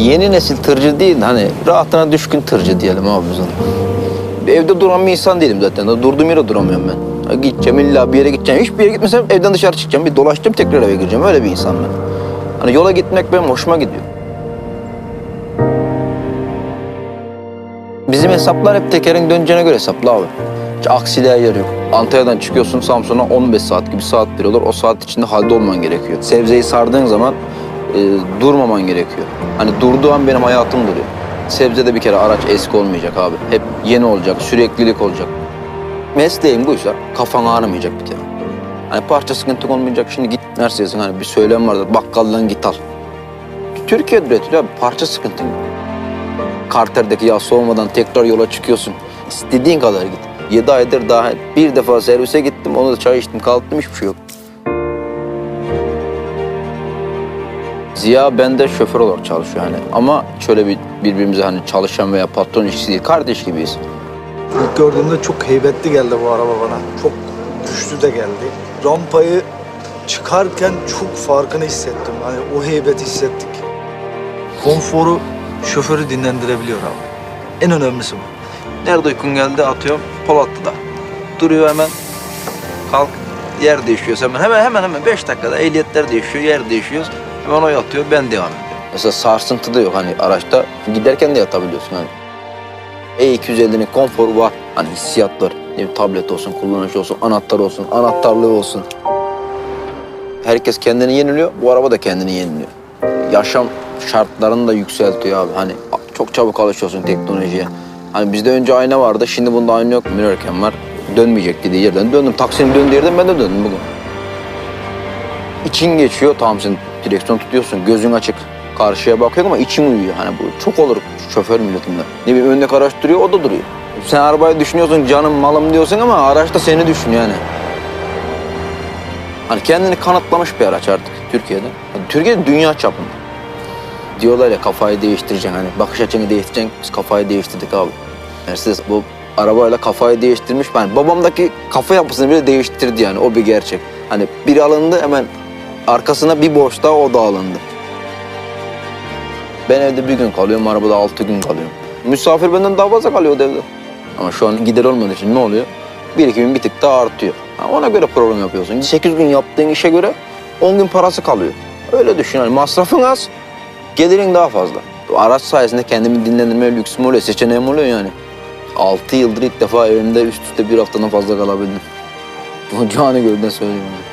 yeni nesil tırcı değil de hani rahatına düşkün tırcı diyelim abi biz ona. Evde duran bir insan değilim zaten. Durduğum yere duramıyorum ben. Ha, Gideceğim illa bir yere gideceğim. Hiçbir yere gitmesem evden dışarı çıkacağım. Bir dolaşacağım tekrar eve gireceğim. Öyle bir insan ben. Hani yola gitmek benim hoşuma gidiyor. Bizim hesaplar hep tekerin döneceğine göre hesaplı abi. Hiç aksiliğe yer yok. Antalya'dan çıkıyorsun Samsun'a 15 saat gibi saat veriyorlar. O saat içinde halde olman gerekiyor. Sebzeyi sardığın zaman e, durmaman gerekiyor. Hani durduğu an benim hayatım duruyor. Sebzede bir kere araç eski olmayacak abi. Hep yeni olacak, süreklilik olacak. Mesleğim buysa kafan ağrımayacak bir kere. Hani parça sıkıntı olmayacak. Şimdi git Mercedes'in hani bir söylem vardır. Bakkaldan git al. Türkiye'de üretiliyor abi. Parça sıkıntın yok. Karter'deki yağ soğumadan tekrar yola çıkıyorsun. İstediğin kadar git. Yedi aydır daha bir defa servise gittim. Onu da çay içtim, kalktım hiçbir şey yok. Ziya bende şoför olarak çalışıyor hani. Ama şöyle bir birbirimize hani çalışan veya patron ilişkisi değil. Kardeş gibiyiz. İlk gördüğümde çok heybetli geldi bu araba bana. Çok güçlü de geldi. Rampayı çıkarken çok farkını hissettim. Hani o heybeti hissettik. Konforu şoförü dinlendirebiliyor abi. En önemlisi bu. Nerede uykun geldi atıyorum Polatlı'da. Duruyor hemen. Kalk yer değişiyoruz hemen. Hemen hemen hemen beş dakikada ehliyetler değişiyor, yer değişiyoruz. Hemen o yatıyor, ben devam ediyorum. Mesela sarsıntı da yok hani araçta. Giderken de yatabiliyorsun hani. E250'nin konforu var. Hani hissiyatlar. Bileyim, tablet olsun, kullanıcı olsun, anahtar olsun, anahtarlığı olsun. Herkes kendini yeniliyor. Bu araba da kendini yeniliyor. Yaşam şartlarını da yükseltiyor abi. Hani çok çabuk alışıyorsun teknolojiye. Hani bizde önce ayna vardı. Şimdi bunda ayna yok. Cam var. Dönmeyecek dediği yerden döndüm. Taksinin döndüğü yerden ben de döndüm bugün. İçin geçiyor. Tamam sen direksiyon tutuyorsun. Gözün açık. Karşıya bakıyor ama için uyuyor. Hani bu çok olur şoför milletinde. Ne bileyim önündeki araç duruyor, o da duruyor. Sen arabayı düşünüyorsun, canım malım diyorsun ama araç da seni düşünüyor yani. Hani kendini kanıtlamış bir araç artık Türkiye'de. Hani Türkiye'de dünya çapında. Diyorlar ya kafayı değiştireceksin hani bakış açını değiştireceksin. Biz kafayı değiştirdik abi. Mercedes bu arabayla kafayı değiştirmiş. Yani babamdaki kafa yapısını bile değiştirdi yani o bir gerçek. Hani biri alındı hemen arkasına bir boş daha o da alındı. Ben evde bir gün kalıyorum, arabada altı gün kalıyorum. Misafir benden daha fazla kalıyor o evde. Ama şu an gider olmadığı için ne oluyor? Bir iki gün bir tık daha artıyor. Ha, ona göre program yapıyorsun. Sekiz gün yaptığın işe göre on gün parası kalıyor. Öyle düşün. Yani masrafın az, gelirin daha fazla. Araç sayesinde kendimi dinlendirmeye lüksüm oluyor, seçeneğim oluyor yani. Altı yıldır ilk defa evimde üst üste bir haftadan fazla kalabildim. Bunu canı gölden söylüyorum.